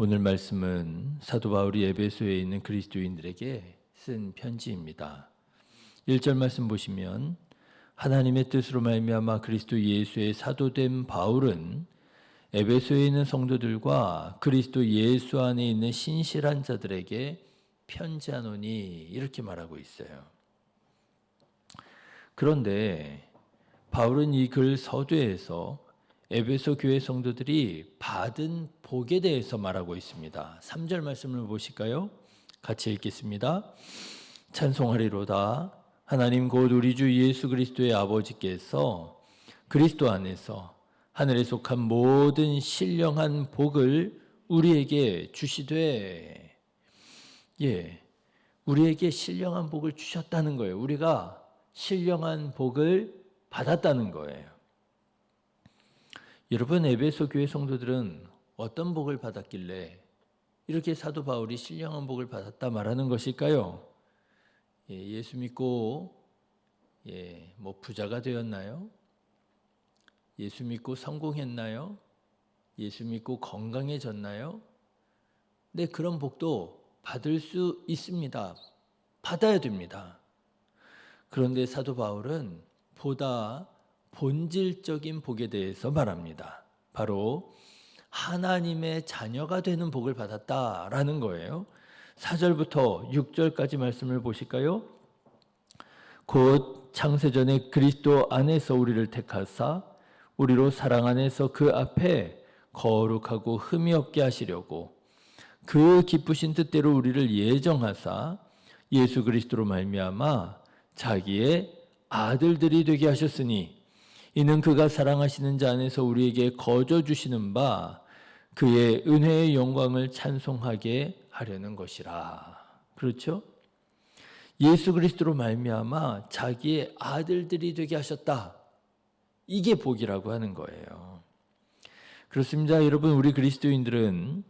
오늘 말씀은 사도 바울이 에베소에 있는 그리스도인들에게 쓴 편지입니다. 1절 말씀 보시면 하나님의 뜻으로 말미암아 그리스도 예수의 사도된 바울은 에베소에 있는 성도들과 그리스도 예수 안에 있는 신실한 자들에게 편지하노니 이렇게 말하고 있어요. 그런데 바울은 이 글 서두에서 에베소 교회 성도들이 받은 복에 대해서 말하고 있습니다. 3절 말씀을 보실까요? 같이 읽겠습니다. 찬송하리로다 하나님 곧 우리 주 예수 그리스도의 아버지께서 그리스도 안에서 하늘에 속한 모든 신령한 복을 우리에게 주시되 예. 우리에게 신령한 복을 주셨다는 거예요. 우리가 신령한 복을 받았다는 거예요. 여러분 에베소 교회 성도들은 어떤 복을 받았길래 이렇게 사도 바울이 신령한 복을 받았다 말하는 것일까요? 예, 수 믿고 예, 뭐 부자가 되었나요? 예수 믿고 성공했나요? 예수 믿고 건강해졌나요? 네, 그런 복도 받을 수 있습니다. 받아야 됩니다. 그런데 사도 바울은 보다 본질적인 복에 대해서 말합니다. 바로 하나님의 자녀가 되는 복을 받았다라는 거예요. 4절부터 6절까지 말씀을 보실까요? 곧 창세전에 그리스도 안에서 우리를 택하사 우리로 사랑 안에서 그 앞에 거룩하고 흠이 없게 하시려고 그 기쁘신 뜻대로 우리를 예정하사 예수 그리스도로 말미암아 자기의 아들들이 되게 하셨으니 이는 그가 사랑하시는 자 안에서 우리에게 거저 주시는 바 그의 은혜의 영광을 찬송하게 하려는 것이라. 그렇죠? 예수 그리스도로 말미암아 자기의 아들들이 되게 하셨다. 이게 복이라고 하는 거예요. 그렇습니다. 여러분 우리 그리스도인들은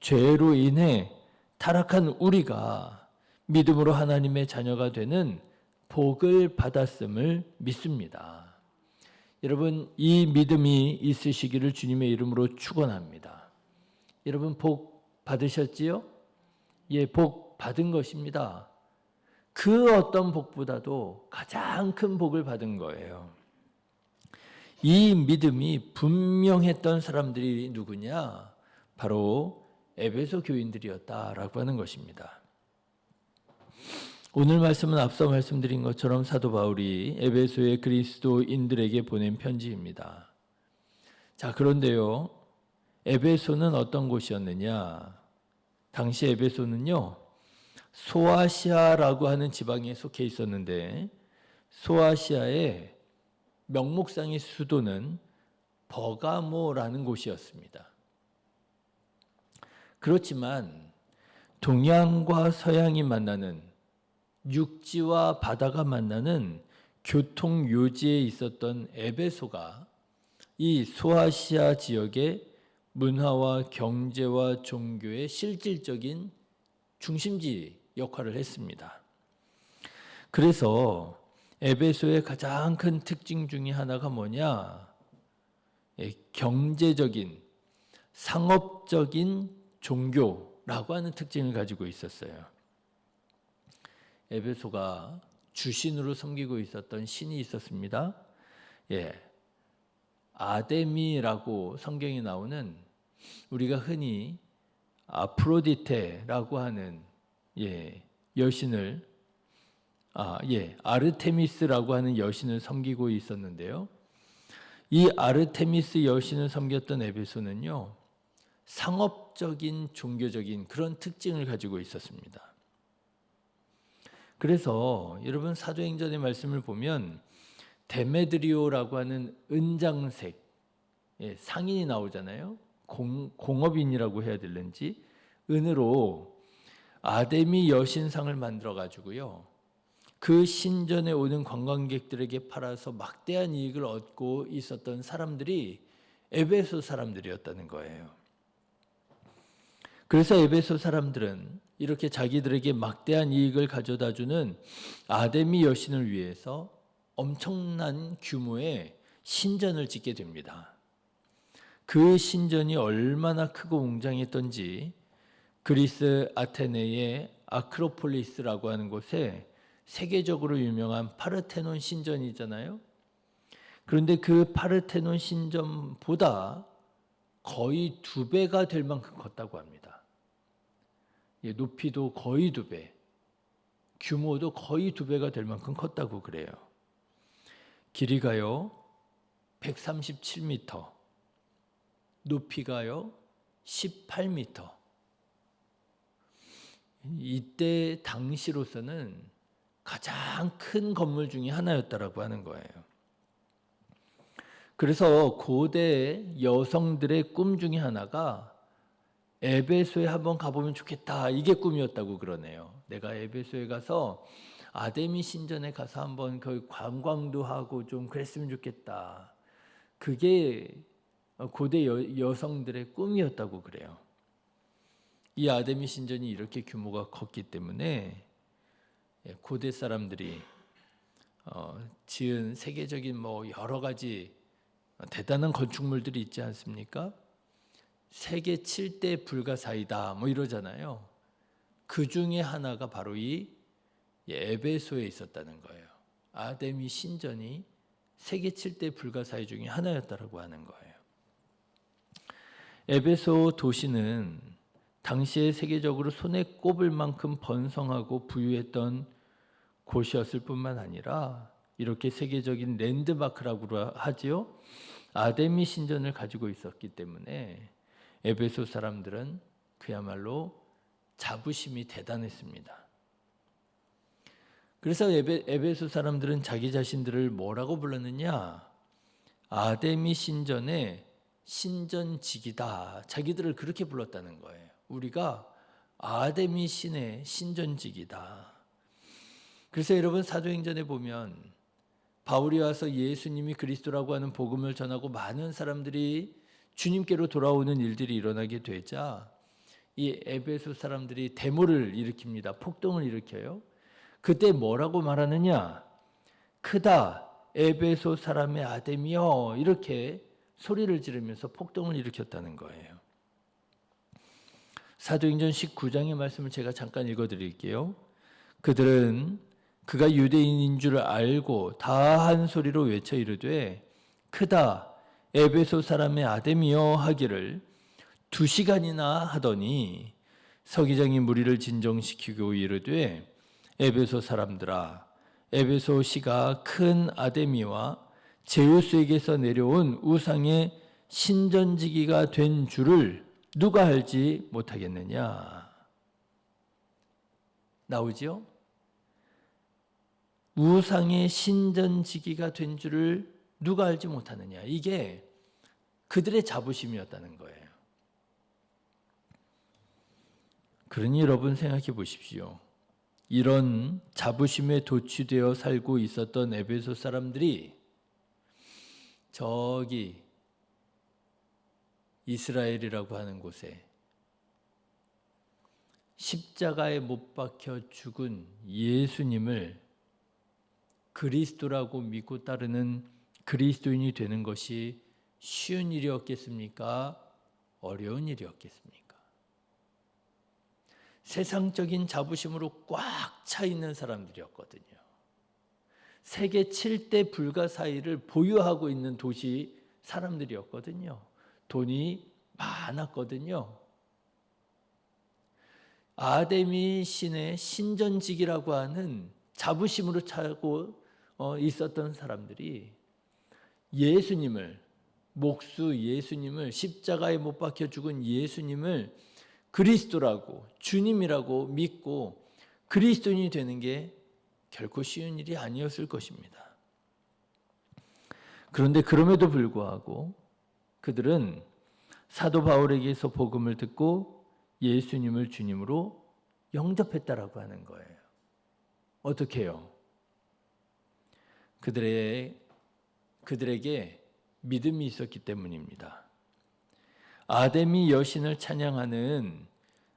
죄로 인해 타락한 우리가 믿음으로 하나님의 자녀가 되는 복을 받았음을 믿습니다. 여러분 이 믿음이 있으시기를 주님의 이름으로 축원합니다. 여러분 복 받으셨지요? 예, 복 받은 것입니다. 그 어떤 복보다도 가장 큰 복을 받은 거예요. 이 믿음이 분명했던 사람들이 누구냐? 바로 에베소 교인들이었다라고 하는 것입니다. 오늘 말씀은 앞서 말씀드린 것처럼 사도 바울이 에베소의 그리스도인들에게 보낸 편지입니다. 자, 그런데요. 에베소는 어떤 곳이었느냐? 당시 에베소는요. 소아시아라고 하는 지방에 속해 있었는데 소아시아의 명목상의 수도는 버가모라는 곳이었습니다. 그렇지만 동양과 서양이 만나는 육지와 바다가 만나는 교통 요지에 있었던 에베소가 이 소아시아 지역의 문화와 경제와 종교의 실질적인 중심지 역할을 했습니다. 그래서 에베소의 가장 큰 특징 중의 하나가 뭐냐? 예, 경제적인, 상업적인 종교라고 하는 특징을 가지고 있었어요. 에베소가 주신으로 섬기고 있었던 신이 있었습니다. 예. 아데미라고 성경에 나오는 우리가 흔히 아프로디테라고 하는 예, 여신을 아, 예, 아르테미스라고 하는 여신을 섬기고 있었는데요. 이 아르테미스 여신을 섬겼던 에베소는요. 상업적인 종교적인 그런 특징을 가지고 있었습니다. 그래서 여러분 사도행전의 말씀을 보면 데메드리오라고 하는 은장색 예, 상인이 나오잖아요. 공, 공업인이라고 해야 될는지 은으로 아데미 여신상을 만들어 가지고요. 그 신전에 오는 관광객들에게 팔아서 막대한 이익을 얻고 있었던 사람들이 에베소 사람들이었다는 거예요. 그래서 에베소 사람들은 이렇게 자기들에게 막대한 이익을 가져다 주는 아데미 여신을 위해서 엄청난 규모의 신전을 짓게 됩니다. 그 신전이 얼마나 크고 웅장했던지 그리스 아테네의 아크로폴리스라고 하는 곳에 세계적으로 유명한 파르테논 신전이잖아요. 그런데 그 파르테논 신전보다 거의 두 배가 될 만큼 컸다고 합니다. 예, 높이도 거의 두 배, 규모도 거의 두 배가 될 만큼 컸다고 그래요. 길이가요 137m, 높이가요 18m. 이때 당시로서는 가장 큰 건물 중에 하나였다라고 하는 거예요. 그래서 고대 여성들의 꿈 중에 하나가 에베소에 한번 가보면 좋겠다. 이게 꿈이었다고 그러네요. 내가 에베소에 가서 아데미 신전에 가서 한번 그 관광도 하고 좀 그랬으면 좋겠다. 그게 고대 여, 여성들의 꿈이었다고 그래요. 이 아데미 신전이 이렇게 규모가 컸기 때문에 예, 고대 사람들이 어, 지은 세계적인 뭐 여러 가지 대단한 건축물들이 있지 않습니까? 세계 7대 불가사이다 뭐 이러잖아요. 그 중에 하나가 바로 이 에베소에 있었다는 거예요. 아데미 신전이 세계 7대 불가사의 중에 하나였다라고 하는 거예요. 에베소 도시는 당시에 세계적으로 손에 꼽을 만큼 번성하고 부유했던 곳이었을 뿐만 아니라 이렇게 세계적인 랜드마크라고 하지요. 아데미 신전을 가지고 있었기 때문에 에베소 사람들은 그야말로 자부심이 대단했습니다. 그래서 에베, 에베소 사람들은 자기 자신들을 뭐라고 불렀느냐? 아데미 신전의 신전직이다. 자기들을 그렇게 불렀다는 거예요. 우리가 아데미 신의 신전직이다. 그래서 여러분 사도행전에 보면 바울이 와서 예수님이 그리스도라고 하는 복음을 전하고 많은 사람들이 주님께로 돌아오는 일들이 일어나게 되자 이 에베소 사람들이 데모를 일으킵니다. 폭동을 일으켜요. 그때 뭐라고 말하느냐? 크다 에베소 사람의 아데미여 이렇게 소리를 지르면서 폭동을 일으켰다는 거예요. 사도행전 19장의 말씀을 제가 잠깐 읽어 드릴게요. 그들은 그가 유대인인 줄 알고 다 한 소리로 외쳐 이르되 크다 에베소 사람의 아데미여 하기를 두 시간이나 하더니 서기장이 무리를 진정시키고 이르되 에베소 사람들아 에베소 시가 큰 아데미와 제우스에게서 내려온 우상의 신전지기가 된 줄을 누가 알지 못하겠느냐 나오지요? 우상의 신전지기가 된 줄을 누가 알지 못하느냐. 이게 그들의 자부심이었다는 거예요. 그러니 여러분 생각해 보십시오. 이런 자부심에 도취되어 살고 있었던 에베소 사람들이 저기 이스라엘이라고 하는 곳에 십자가에 못 박혀 죽은 예수님을 그리스도라고 믿고 따르는 그리스도인이 되는 것이 쉬운 일이었겠습니까? 어려운 일이었겠습니까? 세상적인 자부심으로 꽉 차 있는 사람들이었거든요. 세계 7대 불가사의를 보유하고 있는 도시 사람들이었거든요. 돈이 많았거든요. 아데미 신의 신전직이라고 하는 자부심으로 차고 어, 있었던 사람들이 예수님을 목수 예수님을 십자가에 못 박혀 죽은 예수님을 그리스도라고 주님이라고 믿고 그리스도인이 되는 게 결코 쉬운 일이 아니었을 것입니다. 그런데 그럼에도 불구하고 그들은 사도 바울에게서 복음을 듣고 예수님을 주님으로 영접했다라고 하는 거예요. 어떻게 해요? 그들의 그들에게 믿음이 있었기 때문입니다. 아데미 여신을 찬양하는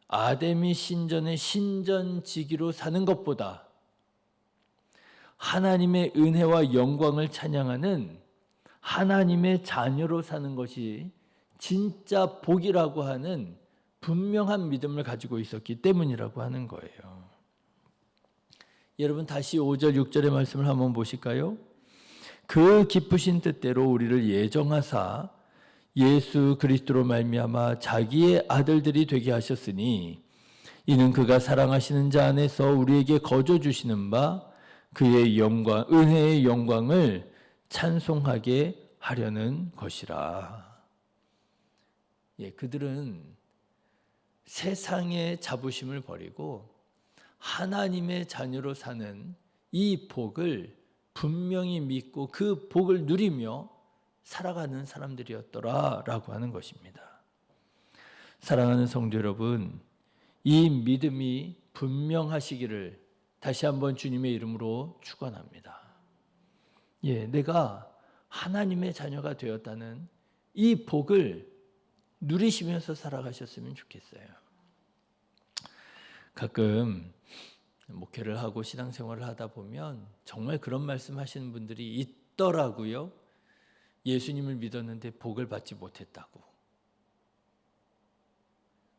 아데미 신전의 신전지기로 사는 것보다 하나님의 은혜와 영광을 찬양하는 하나님의 자녀로 사는 것이 진짜 복이라고 하는 분명한 믿음을 가지고 있었기 때문이라고 하는 거예요. 여러분 다시 5절 6절의 말씀을 한번 보실까요? 그 기쁘신 뜻대로 우리를 예정하사 예수 그리스도로 말미암아 자기의 아들들이 되게 하셨으니 이는 그가 사랑하시는 자 안에서 우리에게 거저 주시는 바 그의 영광 은혜의 영광을 찬송하게 하려는 것이라. 예, 그들은 세상의 자부심을 버리고 하나님의 자녀로 사는 이 복을 분명히 믿고 그 복을 누리며 살아가는 사람들이었더라라고 하는 것입니다. 사랑하는 성도 여러분, 이 믿음이 분명하시기를 다시 한번 주님의 이름으로 축원합니다. 예, 내가 하나님의 자녀가 되었다는 이 복을 누리시면서 살아가셨으면 좋겠어요. 가끔 목회를 하고 신앙생활을 하다 보면 정말 그런 말씀 하시는 분들이 있더라고요. 예수님을 믿었는데 복을 받지 못했다고.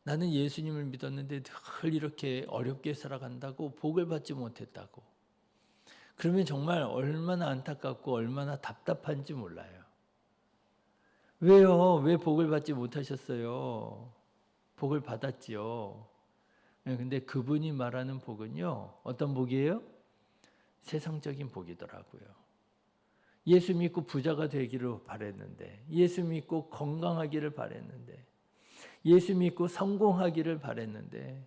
나는 예수님을 믿었는데 늘 이렇게 어렵게 살아간다고 복을 받지 못했다고. 그러면 정말 얼마나 안타깝고 얼마나 답답한지 몰라요. 왜요? 왜 복을 받지 못하셨어요? 복을 받았지요. 네, 근데 그분이 말하는 복은요, 어떤 복이에요? 세상적인 복이더라고요. 예수 믿고 부자가 되기를 바랬는데, 예수 믿고 건강하기를 바랬는데, 예수 믿고 성공하기를 바랬는데,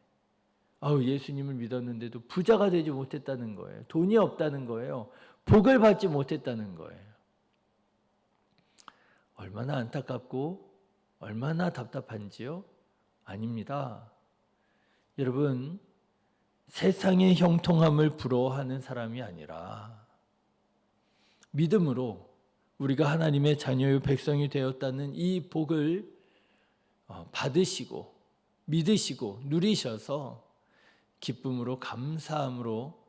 아우, 예수님을 믿었는데도 부자가 되지 못했다는 거예요. 돈이 없다는 거예요. 복을 받지 못했다는 거예요. 얼마나 안타깝고 얼마나 답답한지요? 아닙니다. 여러분, 세상의 형통함을 부러워하는 사람이 아니라 믿음으로 우리가 하나님의 자녀의 백성이 되었다는 이 복을 어, 받으시고 믿으시고 누리셔서 기쁨으로 감사함으로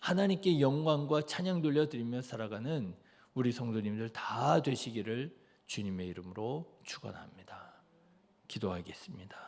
하나님께 영광과 찬양 돌려드리며 살아가는 우리 성도님들 다 되시기를 주님의 이름으로 축원합니다. 기도하겠습니다.